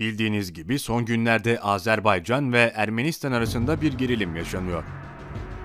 Bildiğiniz gibi son günlerde Azerbaycan ve Ermenistan arasında bir gerilim yaşanıyor.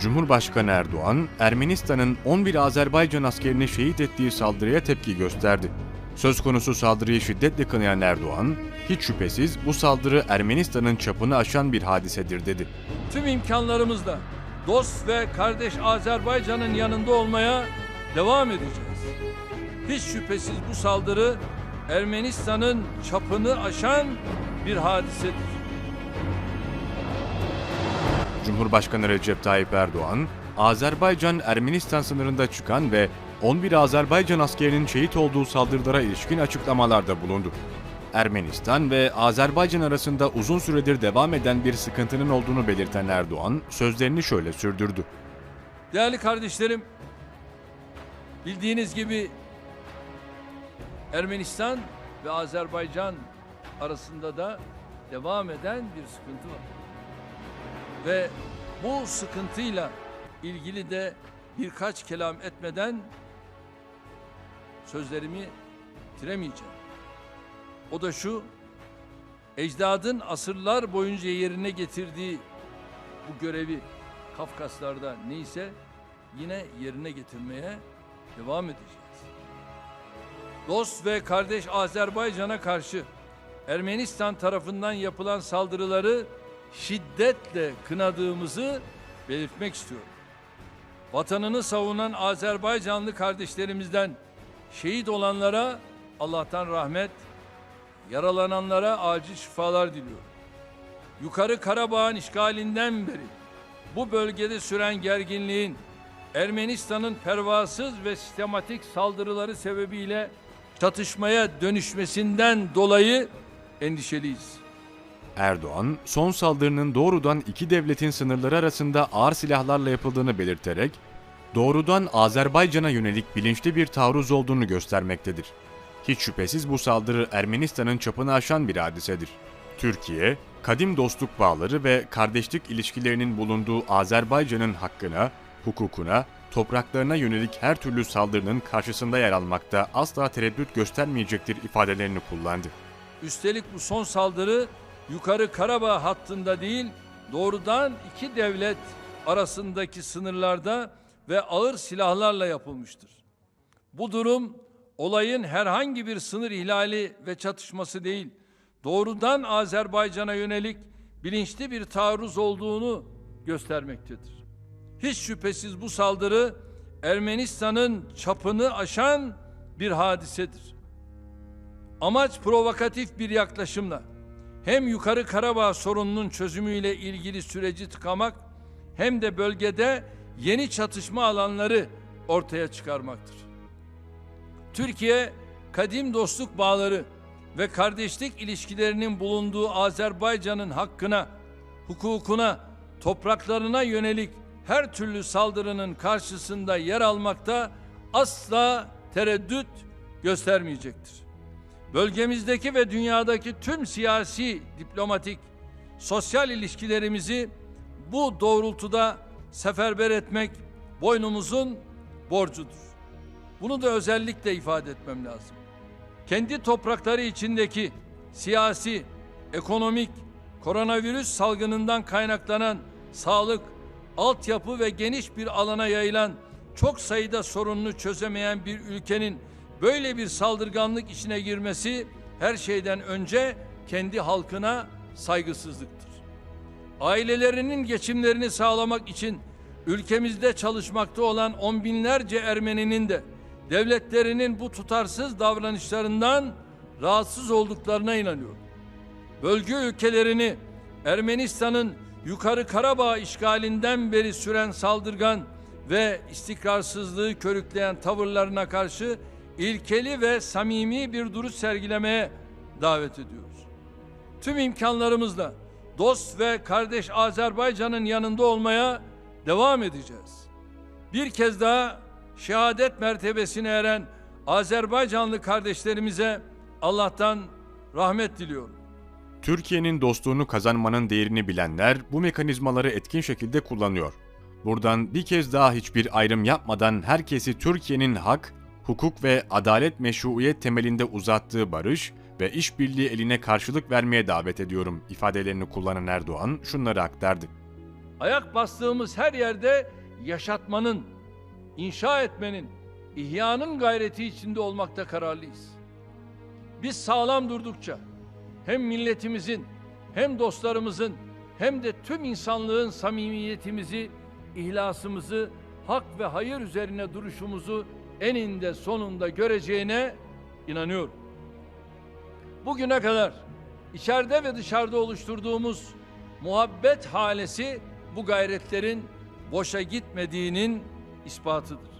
Cumhurbaşkanı Erdoğan, Ermenistan'ın 11 Azerbaycan askerini şehit ettiği saldırıya tepki gösterdi. Söz konusu saldırıyı şiddetle kınayan Erdoğan, hiç şüphesiz bu saldırı Ermenistan'ın çapını aşan bir hadisedir dedi. tüm imkanlarımızla dost ve kardeş Azerbaycan'ın yanında olmaya devam edeceğiz. Hiç şüphesiz bu saldırı Ermenistan'ın çapını aşan bir hadisedir. Cumhurbaşkanı Recep Tayyip Erdoğan, Azerbaycan-Ermenistan sınırında çıkan ve 11 Azerbaycan askerinin şehit olduğu saldırılara ilişkin açıklamalarda bulundu. Ermenistan ve Azerbaycan arasında uzun süredir devam eden bir sıkıntının olduğunu belirten Erdoğan, sözlerini şöyle sürdürdü. Değerli kardeşlerim, bildiğiniz gibi Ermenistan ve Azerbaycan arasında da devam eden bir sıkıntı var. Ve bu sıkıntıyla ilgili de birkaç kelam etmeden sözlerimi bitiremeyeceğim. O da şu, ecdadın asırlar boyunca yerine getirdiği bu görevi Kafkaslar'da neyse yine yerine getirmeye devam edeceğiz. Dost ve kardeş Azerbaycan'a karşı Ermenistan tarafından yapılan saldırıları şiddetle kınadığımızı belirtmek istiyorum. Vatanını savunan Azerbaycanlı kardeşlerimizden şehit olanlara Allah'tan rahmet, yaralananlara acil şifalar diliyorum. Yukarı Karabağ'ın işgalinden beri bu bölgede süren gerginliğin Ermenistan'ın pervasız ve sistematik saldırıları sebebiyle çatışmaya dönüşmesinden dolayı endişeliyiz. Erdoğan, son saldırının doğrudan iki devletin sınırları arasında ağır silahlarla yapıldığını belirterek, doğrudan Azerbaycan'a yönelik bilinçli bir taarruz olduğunu göstermektedir. Hiç şüphesiz bu saldırı Ermenistan'ın çapını aşan bir hadisedir. Türkiye, kadim dostluk bağları ve kardeşlik ilişkilerinin bulunduğu Azerbaycan'ın hakkına, hukukuna, topraklarına yönelik her türlü saldırının karşısında yer almakta asla tereddüt göstermeyecektir ifadelerini kullandı. Üstelik bu son saldırı yukarı Karabağ hattında değil, doğrudan iki devlet arasındaki sınırlarda ve ağır silahlarla yapılmıştır. Bu durum olayın herhangi bir sınır ihlali ve çatışması değil, doğrudan Azerbaycan'a yönelik bilinçli bir taarruz olduğunu göstermektedir. Hiç şüphesiz bu saldırı Ermenistan'ın çapını aşan bir hadisedir. Amaç provokatif bir yaklaşımla hem yukarı Karabağ sorununun çözümüyle ilgili süreci tıkamak hem de bölgede yeni çatışma alanları ortaya çıkarmaktır. Türkiye kadim dostluk bağları ve kardeşlik ilişkilerinin bulunduğu Azerbaycan'ın hakkına, hukukuna, topraklarına yönelik her türlü saldırının karşısında yer almakta asla tereddüt göstermeyecektir. Bölgemizdeki ve dünyadaki tüm siyasi, diplomatik, sosyal ilişkilerimizi bu doğrultuda seferber etmek boynumuzun borcudur. Bunu da özellikle ifade etmem lazım. Kendi toprakları içindeki siyasi, ekonomik, koronavirüs salgınından kaynaklanan sağlık, altyapı ve geniş bir alana yayılan çok sayıda sorununu çözemeyen bir ülkenin böyle bir saldırganlık içine girmesi her şeyden önce kendi halkına saygısızlıktır. Ailelerinin geçimlerini sağlamak için ülkemizde çalışmakta olan on binlerce Ermeninin de devletlerinin bu tutarsız davranışlarından rahatsız olduklarına inanıyorum. Bölge ülkelerini Ermenistan'ın yukarı Karabağ işgalinden beri süren saldırgan ve istikrarsızlığı körükleyen tavırlarına karşı ilkeli ve samimi bir duruş sergilemeye davet ediyoruz. Tüm imkanlarımızla dost ve kardeş Azerbaycan'ın yanında olmaya devam edeceğiz. Bir kez daha şehadet mertebesine eren Azerbaycanlı kardeşlerimize Allah'tan rahmet diliyorum. Türkiye'nin dostluğunu kazanmanın değerini bilenler bu mekanizmaları etkin şekilde kullanıyor. Buradan bir kez daha hiçbir ayrım yapmadan herkesi Türkiye'nin hak, hukuk ve adalet meşruiyet temelinde uzattığı barış ve işbirliği eline karşılık vermeye davet ediyorum ifadelerini kullanan Erdoğan şunları aktardı. Ayak bastığımız her yerde yaşatmanın, inşa etmenin, ihyanın gayreti içinde olmakta kararlıyız. Biz sağlam durdukça hem milletimizin hem dostlarımızın hem de tüm insanlığın samimiyetimizi, ihlasımızı, hak ve hayır üzerine duruşumuzu eninde sonunda göreceğine inanıyorum. Bugüne kadar içeride ve dışarıda oluşturduğumuz muhabbet halesi bu gayretlerin boşa gitmediğinin ispatıdır.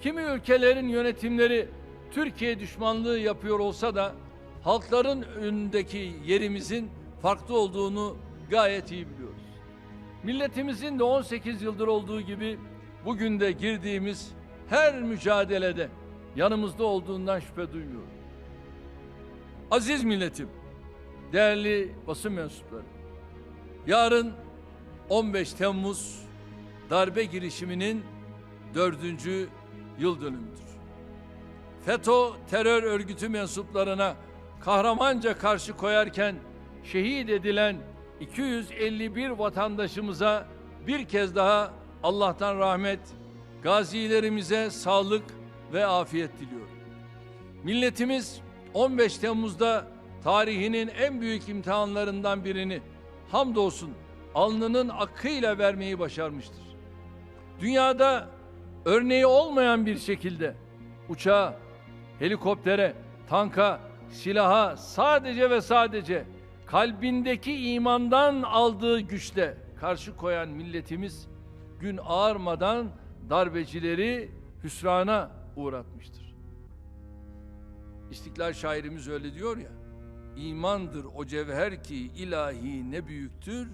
Kimi ülkelerin yönetimleri Türkiye düşmanlığı yapıyor olsa da halkların önündeki yerimizin farklı olduğunu gayet iyi biliyoruz. Milletimizin de 18 yıldır olduğu gibi bugün de girdiğimiz her mücadelede yanımızda olduğundan şüphe duymuyorum. Aziz milletim, değerli basın mensupları, yarın 15 Temmuz darbe girişiminin dördüncü yıl dönümüdür. FETÖ terör örgütü mensuplarına kahramanca karşı koyarken şehit edilen 251 vatandaşımıza bir kez daha Allah'tan rahmet, gazilerimize sağlık ve afiyet diliyorum. Milletimiz 15 Temmuz'da tarihinin en büyük imtihanlarından birini hamdolsun alnının akıyla vermeyi başarmıştır. Dünyada örneği olmayan bir şekilde uçağa, helikoptere, tanka, silaha sadece ve sadece kalbindeki imandan aldığı güçle karşı koyan milletimiz gün ağarmadan darbecileri hüsrana uğratmıştır. İstiklal şairimiz öyle diyor ya. İmandır o cevher ki ilahi ne büyüktür.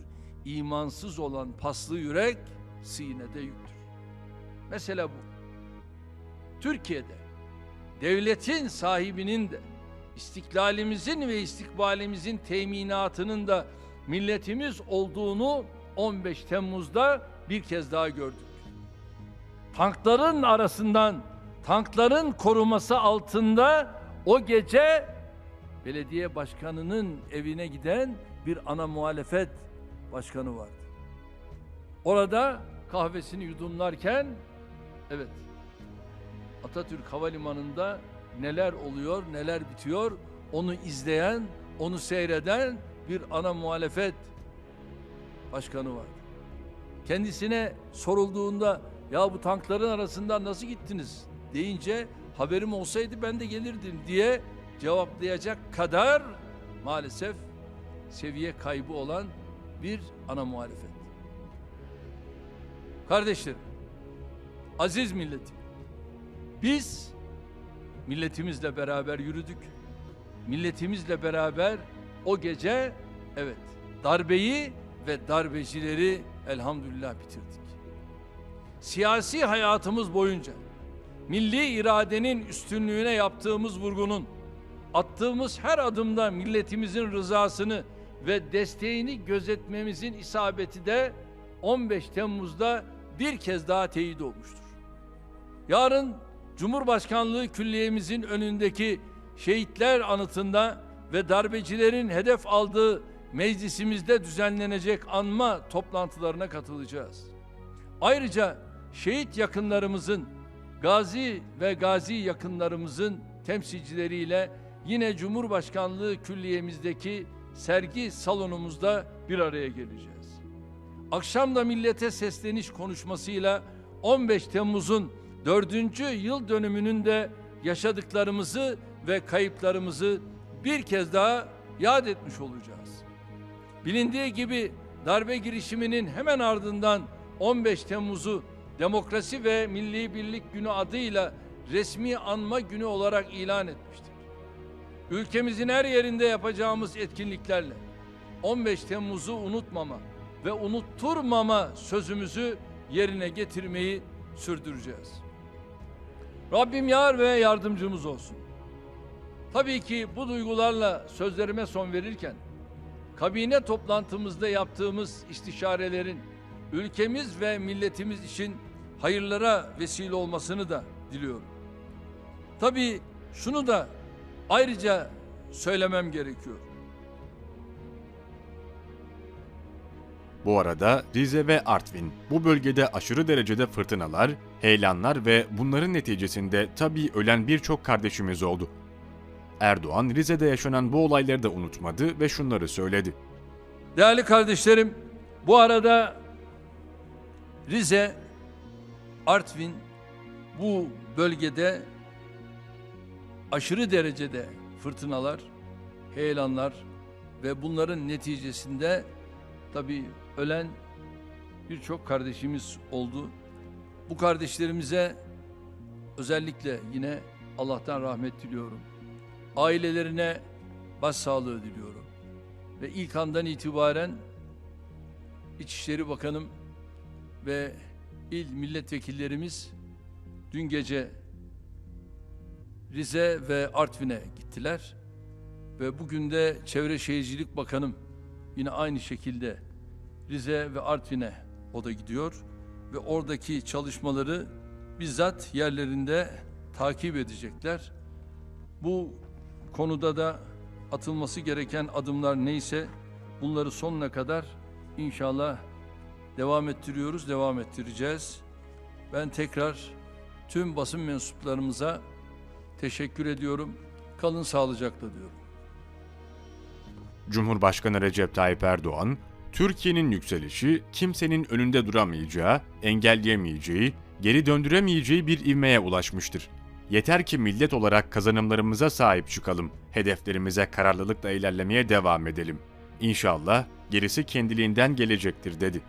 imansız olan paslı yürek sinede yüktür. Mesela bu. Türkiye'de devletin sahibinin de istiklalimizin ve istikbalimizin teminatının da milletimiz olduğunu 15 Temmuz'da bir kez daha gördük. Tankların arasından, tankların koruması altında o gece belediye başkanının evine giden bir ana muhalefet başkanı vardı. Orada kahvesini yudumlarken evet Atatürk Havalimanı'nda neler oluyor, neler bitiyor onu izleyen, onu seyreden bir ana muhalefet başkanı vardı. Kendisine sorulduğunda ya bu tankların arasından nasıl gittiniz deyince haberim olsaydı ben de gelirdim diye cevaplayacak kadar maalesef seviye kaybı olan bir ana muhalefet. Kardeşlerim, aziz milletim, biz milletimizle beraber yürüdük. Milletimizle beraber o gece evet darbeyi ve darbecileri elhamdülillah bitirdik. Siyasi hayatımız boyunca milli iradenin üstünlüğüne yaptığımız vurgunun attığımız her adımda milletimizin rızasını ve desteğini gözetmemizin isabeti de 15 Temmuz'da bir kez daha teyit olmuştur. Yarın Cumhurbaşkanlığı Külliyemizin önündeki şehitler anıtında ve darbecilerin hedef aldığı meclisimizde düzenlenecek anma toplantılarına katılacağız. Ayrıca şehit yakınlarımızın, gazi ve gazi yakınlarımızın temsilcileriyle yine Cumhurbaşkanlığı Külliyemizdeki sergi salonumuzda bir araya geleceğiz. Akşam da millete sesleniş konuşmasıyla 15 Temmuz'un dördüncü yıl dönümünün de yaşadıklarımızı ve kayıplarımızı bir kez daha yad etmiş olacağız. Bilindiği gibi darbe girişiminin hemen ardından 15 Temmuz'u Demokrasi ve Milli Birlik Günü adıyla resmi anma günü olarak ilan etmiştik. Ülkemizin her yerinde yapacağımız etkinliklerle 15 Temmuz'u unutmama ve unutturmama sözümüzü yerine getirmeyi sürdüreceğiz. Rabbim yar ve yardımcımız olsun. Tabii ki bu duygularla sözlerime son verirken kabine toplantımızda yaptığımız istişarelerin ülkemiz ve milletimiz için hayırlara vesile olmasını da diliyorum. Tabii şunu da ayrıca söylemem gerekiyor. Bu arada Rize ve Artvin bu bölgede aşırı derecede fırtınalar, heyelanlar ve bunların neticesinde tabii ölen birçok kardeşimiz oldu. Erdoğan Rize'de yaşanan bu olayları da unutmadı ve şunları söyledi. Değerli kardeşlerim, bu arada Rize, Artvin bu bölgede aşırı derecede fırtınalar, heyelanlar ve bunların neticesinde tabii ölen birçok kardeşimiz oldu. Bu kardeşlerimize özellikle yine Allah'tan rahmet diliyorum. Ailelerine başsağlığı diliyorum. Ve ilk andan itibaren İçişleri Bakanım ve il milletvekillerimiz dün gece Rize ve Artvin'e gittiler. Ve bugün de Çevre Şehircilik Bakanım yine aynı şekilde Rize ve Artvin'e o da gidiyor. Ve oradaki çalışmaları bizzat yerlerinde takip edecekler. Bu konuda da atılması gereken adımlar neyse bunları sonuna kadar inşallah devam ettiriyoruz, devam ettireceğiz. Ben tekrar tüm basın mensuplarımıza teşekkür ediyorum. Kalın sağlıcakla diyorum. Cumhurbaşkanı Recep Tayyip Erdoğan, Türkiye'nin yükselişi kimsenin önünde duramayacağı, engelleyemeyeceği, geri döndüremeyeceği bir ivmeye ulaşmıştır. Yeter ki millet olarak kazanımlarımıza sahip çıkalım, hedeflerimize kararlılıkla ilerlemeye devam edelim. İnşallah gerisi kendiliğinden gelecektir dedi.